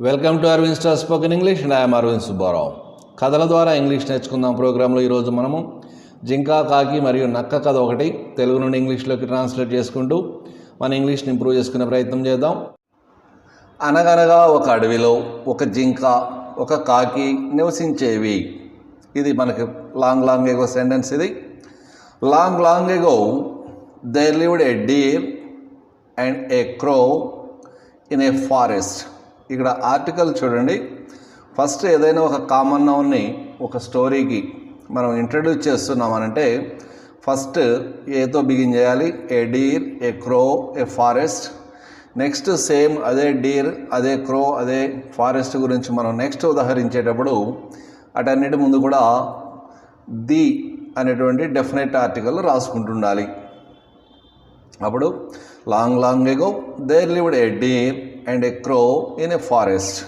Welcome to Aravind star spoken English and I'm Aravind Subbarao కథల ద్వారా English నేర్చుకుందాం ప్రోగ్రాంలో ఈరోజు మనము జింక కాకి మరియు నక్క కథ ఒకటి తెలుగు నుండి ఇంగ్లీష్లోకి ట్రాన్స్లేట్ చేసుకుంటూ మన ఇంగ్లీష్ని ఇంప్రూవ్ చేసుకునే ప్రయత్నం చేద్దాం. అనగనగా ఒక అడవిలో ఒక జింక ఒక కాకి నివసించేవి. ఇది మనకి లాంగ్ లాంగ్ ఎగో సెంటెన్స్ ఇది. Long long ago they lived a deer and a crow in a forest ఇక్కడ ఆర్టికల్ చూడండి. ఫస్ట్ ఏదైనా ఒక కామన్ నౌన్ని ఒక స్టోరీకి మనం ఇంట్రడ్యూస్ చేస్తున్నామనంటే ఫస్ట్ ఏతో బిగిన్ చేయాలి? A deer a crow a forest next same అదే డీర్ అదే క్రో అదే ఫారెస్ట్ గురించి మనం నెక్స్ట్ ఉదాహరించేటప్పుడు అటన్నిటి ముందు కూడా ది అనేటువంటి డెఫినెట్ ఆర్టికల్ రాసుకుంటుండాలి. అప్పుడు long long ago there lived a deer and a crow in a forest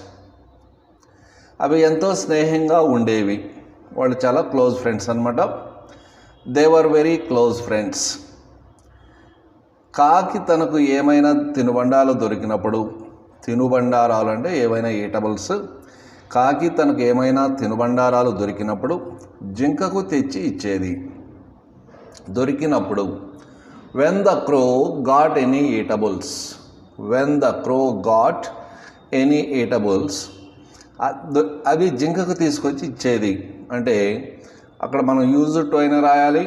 అవి ఎంతో స్నేహంగా ఉండేవి. వాళ్ళు చాలా క్లోజ్ ఫ్రెండ్స్ అనమాట దేవర్ వెరీ క్లోజ్ ఫ్రెండ్స్ కాకి తనకు ఏమైనా తినుబండాలు దొరికినప్పుడు తినుబండారాలు అంటే ఏవైనా ఈటబుల్స్ కాకి తనకు ఏమైనా తినుబండారాలు దొరికినప్పుడు జింకకు తెచ్చి ఇచ్చేది. దొరికినప్పుడు when the crow got any eatables when the crow got any eatables అవి జింకకు తీసుకొచ్చి ఇచ్చేది. అంటే అక్కడ మనం యూజ్ టు అయినా రాయాలి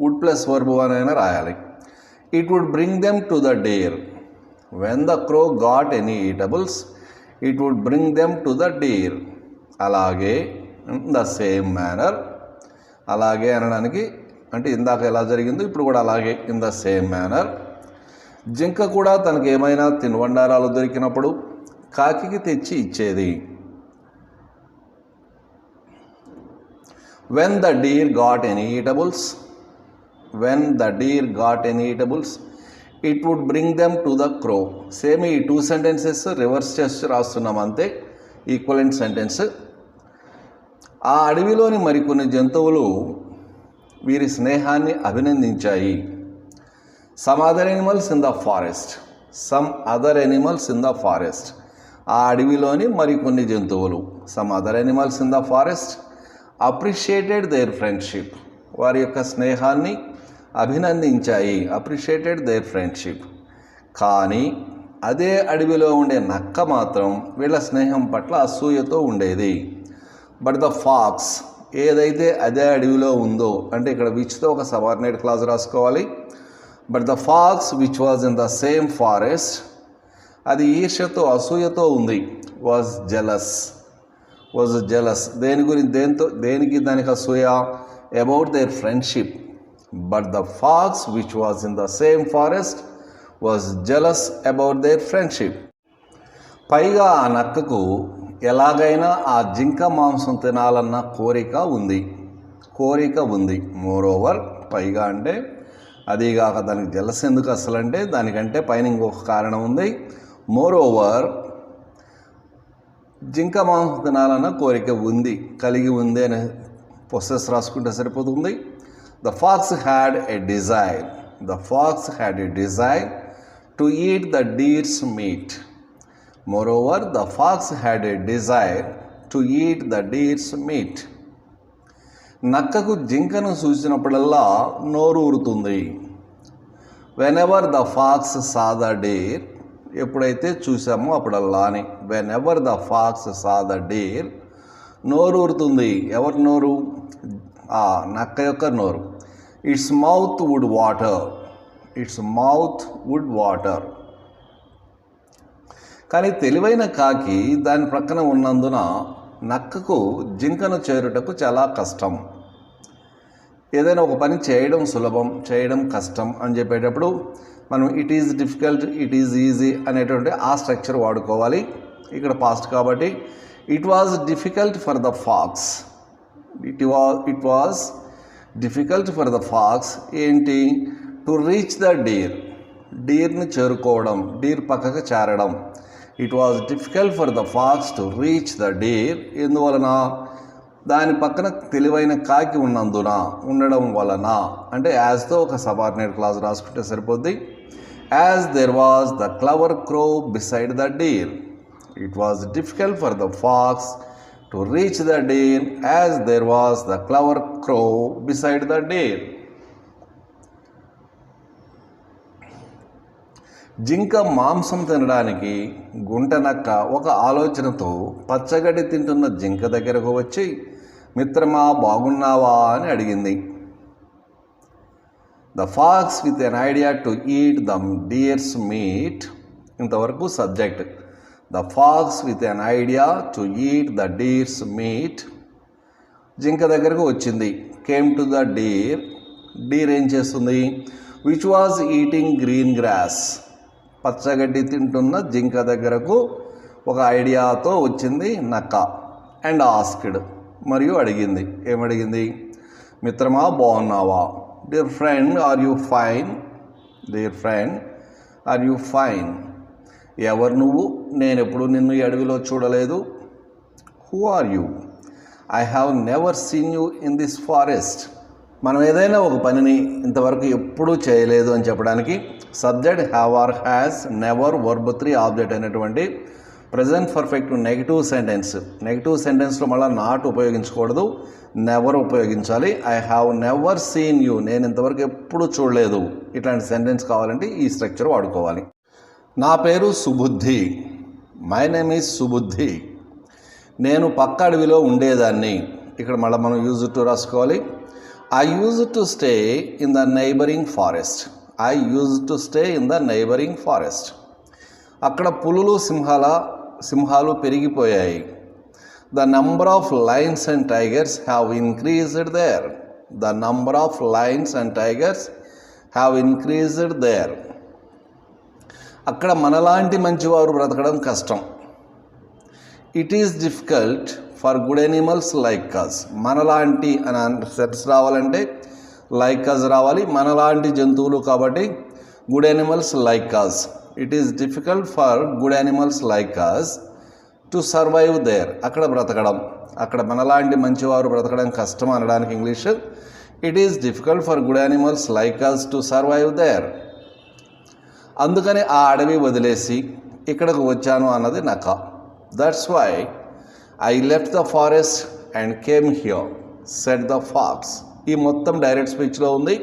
వుడ్ ప్లస్ వర్బు అని అయినా రాయాలి. It would bring them to the deer when the crow got any eatables it would bring them to the deer అలాగే ద సేమ్ మేనర్ అలాగే అనడానికి అంటే ఇందాక ఎలా జరిగిందో ఇప్పుడు కూడా అలాగే ఇన్ ద సేమ్ మేనర్ జింక కూడా తనకు ఏమైనా తినుబండారాలు దొరికినప్పుడు కాకికి తెచ్చి ఇచ్చేది. When the deer got any eatables when the deer got any eatables it would bring them to the crow same ఈ టూ సెంటెన్సెస్ రివర్స్ చేసి రాస్తున్నాం అంతే ఈక్వలెంట్ సెంటెన్స్ ఆ అడవిలోని మరికొన్ని జంతువులు వీరి స్నేహాన్ని అభినందించాయి. Some other animals in the forest some other animals in the forest ఆ అడవిలోని మరికొన్ని జంతువులు. Some other animals in the forest appreciated their friendship వారి యొక్క స్నేహాన్ని అభినందించాయి. అప్రిషియేటెడ్ దేర్ ఫ్రెండ్షిప్ కానీ అదే అడవిలో ఉండే నక్క మాత్రం వీళ్ళ స్నేహం పట్ల అసూయతో ఉండేది. బట్ ద ఫాక్స్ ఏదైతే అదే అడవిలో ఉందో అంటే ఇక్కడ విచ్తో ఒక సబార్డినేట్ క్లాస్ రాసుకోవాలి. But the fox which was in the same forest అది ఈర్ష్యతో అసూయతో ఉంది వాజ్ జెలస్ వాజ్ జెలస్ దేని గురించి? దేంతో? దేనికి దానికి అసూయ? About their friendship but the fox which was in the same forest was jealous about their friendship పైగా ఆ నక్కకు ఎలాగైనా ఆ జింక మాంసం తినాలన్న కోరిక ఉంది. కోరిక ఉంది. మోరోవర్ పైగా అంటే అదీగాక దానికి జలస్ ఎందుకు అసలు అంటే దానికంటే పైన ఇంకొక కారణం ఉంది. మోరోవర్ జింక మాంసం తినాలన్న కోరిక ఉంది కలిగి ఉంది అని ప్రొసెస్ రాసుకుంటే సరిపోతుంది. The fox had a desire the fox had a desire to eat the deer's meat moreover the fox had a desire to eat the deer's meat నక్కకు జింకను చూసినప్పుడల్లా నోరు ఊరుతుంది. Whenever the fox saw the deer ఎప్పుడైతే చూసామో అప్పుడల్లా అని. Whenever the fox saw the deer నోరూరుతుంది నోరు ఊరుతుంది. ఎవరి నోరు? ఆ నక్క యొక్క నోరు. Its mouth would water its mouth would water కానీ తెలివైన కాకి దాని ప్రక్కన ఉన్నందున నక్కకు జింకను చేరుటకు చాలా కష్టం. ఏదైనా ఒక పని చేయడం సులభం చేయడం కష్టం అని చెప్పేటప్పుడు మనం it is difficult it is easy అనేటువంటి ఆ స్ట్రక్చర్ వాడుకోవాలి. ఇక్కడ పాస్ట్ కాబట్టి it was difficult for the fox. It was it was difficult for the fox ఏంటి? To reach the deer. డీర్ని చేరుకోవడం డీర్ పక్కకు చేరడం. It was difficult for the fox to reach the deer ఎందువలన? దాని పక్కన తెలివైన కాకి ఉన్నందున ఉండడం వలన అంటే యాజ్తో ఒక సబార్డినేట్ క్లాస్ రాసుకుంటే సరిపోద్ది. As there was the clever crow beside the deer it was difficult for the fox to reach the deer as there was the clever crow beside the deer జింక మాంసం తినడానికి గుంటనక్క ఒక ఆలోచనతో పచ్చగడ్డి తింటున్న జింక దగ్గరకు వచ్చి మిత్రమా బాగున్నావా? అని అడిగింది. The fox with an idea to eat the deer's meat. ఇంతవరకు subject. The fox with an idea to eat the deer's meat. జింక దగ్గరకు వచ్చింది. Came to the deer. Deer ఏం చేస్తుంది? Which was eating green grass. పచ్చగడ్డి తింటున్న జింక దగ్గరకు ఒక ఐడియాతో వచ్చింది నక్క అండ్ ఆస్క్డ్ మరియు అడిగింది. ఏమడిగింది? మిత్రమా బాగున్నావా? Dear friend are you fine dear friend are you fine ఎవరు నువ్వు? నేను ఎప్పుడు నిన్ను ఈ అడవిలో చూడలేదు. Who are you I have never seen you in this forest మనం ఏదైనా ఒక పనిని ఇంతవరకు ఎప్పుడూ చేయలేదు అని చెప్పడానికి subject have or has never verb three object అనేటువంటి present perfect negative sentence negative సెంటెన్స్లో మళ్ళీ నాట్ ఉపయోగించకూడదు నెవర్ ఉపయోగించాలి. I have never seen you నేను ఇంతవరకు ఎప్పుడు చూడలేదు. ఇట్లాంటి సెంటెన్స్ కావాలంటే ఈ స్ట్రక్చర్ వాడుకోవాలి. నా పేరు Subuddhi. My name is Subuddhi. నేను పక్క అడవిలో ఉండేదాన్ని. ఇక్కడ మళ్ళీ మనం యూజ్ టు రాసుకోవాలి. I use to stay in the neighbouring forest I use to stay in the neighbouring forest అక్కడ పులులు సింహాల సింహాలు పెరిగిపోయాయి. The number of lions and tigers have increased there the number of lions and tigers have increased there అక్కడ మనలాంటి మంచివారు బ్రతకడం కష్టం. It is difficult for good animals like us మనలాంటి అని సెట్స్ రావాలంటే లైక్ కాజ్ రావాలి. మనలాంటి జంతువులు కాబట్టి good animals like us it is difficult for good animals like us to survive there అక్కడ బ్రతకడం. అక్కడ మనలాంటి మంచివారు బ్రతకడం కష్టం అనడానికి English. It is difficult for good animals like us to survive there అందుకని ఆ అడవి వదిలేసి ఇక్కడకు వచ్చాను అన్నది నక that's why I left the forest and came here said the fox ఈ మొత్తం డైరెక్ట్ స్పీచ్లో ఉంది.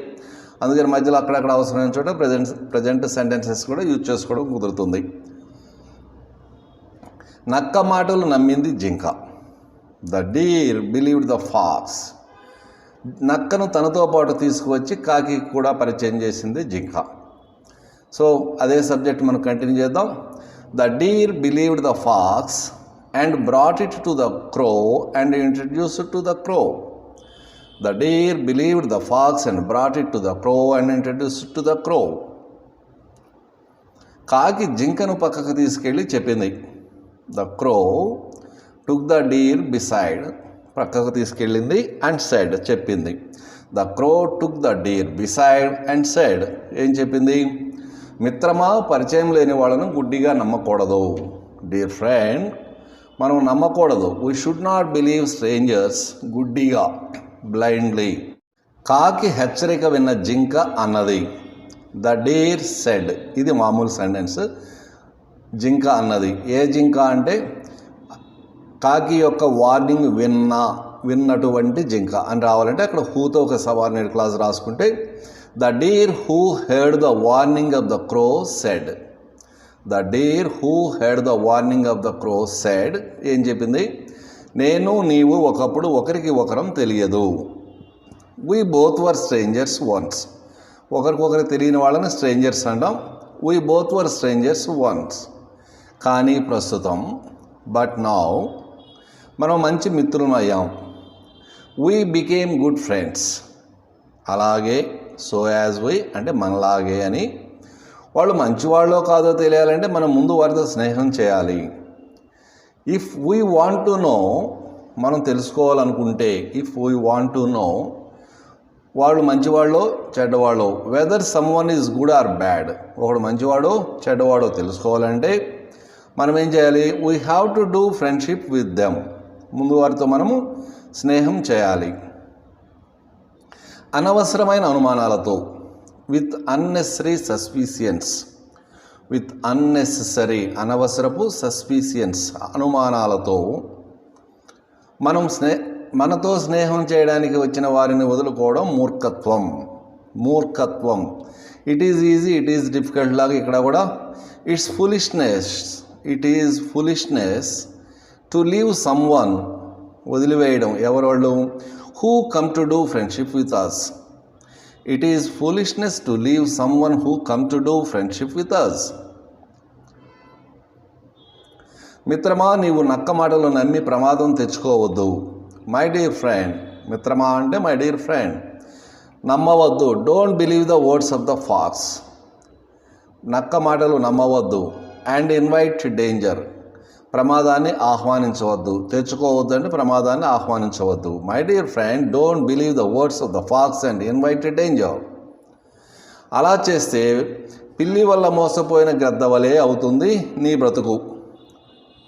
అందుకని మధ్యలో అక్కడక్కడ అవసరమైన చోట ప్రజెంట్ ప్రజెంట్ సెంటెన్సెస్ కూడా యూజ్ చేసుకోవడం కుదురుతుంది. నక్క మాటలు నమ్మింది జింక. The deer believed the fox నక్కను తనతో పాటు తీసుకువచ్చి కాకి కూడా పరిచయం చేసింది జింక. సో అదే సబ్జెక్ట్ మనం కంటిన్యూ చేద్దాం. The deer believed the fox and brought it to the crow and introduce to the crow the deer believed the fox and brought it to the crow and introduce to the crow కాకి జింకను పక్కకు తీసుకెళ్ళి చెప్పింది. The crow took the deer beside పక్కకు తీసుకెళ్ళింది and side చెప్పింది. The crow took the deer beside and side ఏం చెప్పింది? మిత్రమా పరిచయం లేని వాళ్ళను గుడ్డిగా నమ్మకూడదు. డియర్ ఫ్రెండ్ మనం నమ్మకూడదు. We should not believe strangers గుడ్డిగా బ్లైండ్లీ కాకి హెచ్చరిక విన్న జింక అన్నది. ద డేర్ సెడ్ ఇది మామూలు సెంటెన్స్ జింక అన్నది. ఏ జింక అంటే కాకి యొక్క వార్నింగ్ విన్న విన్నటువంటి జింక అని రావాలంటే అక్కడ హూతో ఒక సబార్డినేట్ క్లాస్ రాసుకుంటే the deer who heed the warning of the crow said the deer who heed the warning of the crow said ఏం చెప్పింది? నేను నీవు ఒకప్పుడు ఒకరికి ఒకరం తెలియదు. We both were strangers once ఒకరికొకరు తెలియని వాళ్ళని స్ట్రేంజర్స్ అంటాం. We both were strangers once కానీ ప్రస్తుతం బట్ నౌ మనం మంచి మిత్రులం అయ్యాం. వీ బికేమ్ గుడ్ ఫ్రెండ్స్ అలాగే సో యాజ్ వై అంటే మనలాగే అని వాళ్ళు మంచివాళ్ళో కాదో తెలియాలంటే మనం ముందు వారితో స్నేహం చేయాలి. If we want to know మనం తెలుసుకోవాలనుకుంటే if we want to know వాళ్ళు మంచివాళ్ళో చెడ్డవాళ్ళో whether someone is good or bad ఒకడు మంచివాడో చెడ్డవాడో తెలుసుకోవాలంటే మనం ఏం చేయాలి? We have to do friendship with them ముందు వారితో మనము స్నేహం చేయాలి. అనవసరమైన అనుమానాలతో. With unnecessary suspicions with unnecessary అనవసరపు సస్పీసియన్స్ అనుమానాలతో మనం స్నే మనతో స్నేహం చేయడానికి వచ్చిన వారిని వదులుకోవడం మూర్ఖత్వం. మూర్ఖత్వం. It is easy it is difficult లాగా ఇక్కడ కూడా it's foolishness it is foolishness to leave someone వదిలివేయడం. ఎవరోళ్ళు? Who come to do friendship with us it is foolishness to leave someone who come to do friendship with us మిత్రమా నీవు నక్క మాటలు నమ్మి ప్రమాదం తెచ్చుకోవద్దు. మై డియర్ ఫ్రెండ్ మిత్రమా అంటే my dear friend నమ్మవద్దు. Don't believe the words of the fox నక్క మాటలు నమ్మవద్దు. అండ్ ఇన్వైట్ డేంజర్ ప్రమాదాన్ని ఆహ్వానించవద్దు. తెచ్చుకోవద్దు అంటే ప్రమాదాన్ని ఆహ్వానించవద్దు. My dear friend don't believe the words of the fox and invited danger అలా చేస్తే పిల్లి వల్ల మోసపోయిన గ్రద్ద వలె అవుతుంది నీ బ్రతుకు.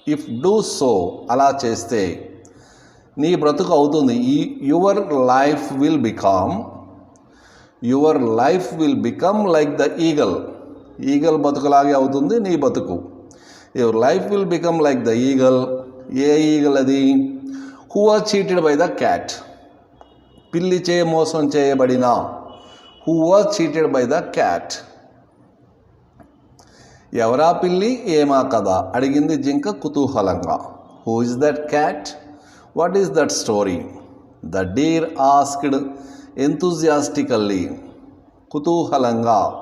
ఇఫ్ డూ సో అలా చేస్తే నీ బ్రతుకు అవుతుంది. ఈ your life will become your life will become like the eagle eagle బతుకులాగే అవుతుంది నీ బతుకు. Your life will become like the eagle A eagle అది? Who are cheated by the cat పిల్లి చే మోసం చేయబడిన? Who are cheated by the cat ఎవరా పిల్లి? ఏమా కదా? అడిగింది జింక కుతూహలంగా. Who is that cat what is that story the deer asked enthusiastically కుతూహలంగా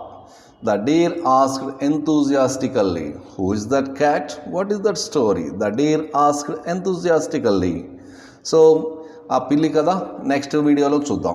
the deer asked enthusiastically who is that cat what is that story the deer asked enthusiastically so ఆ పిల్లి కదా నెక్స్ట్ వీడియోలో చూద్దాం.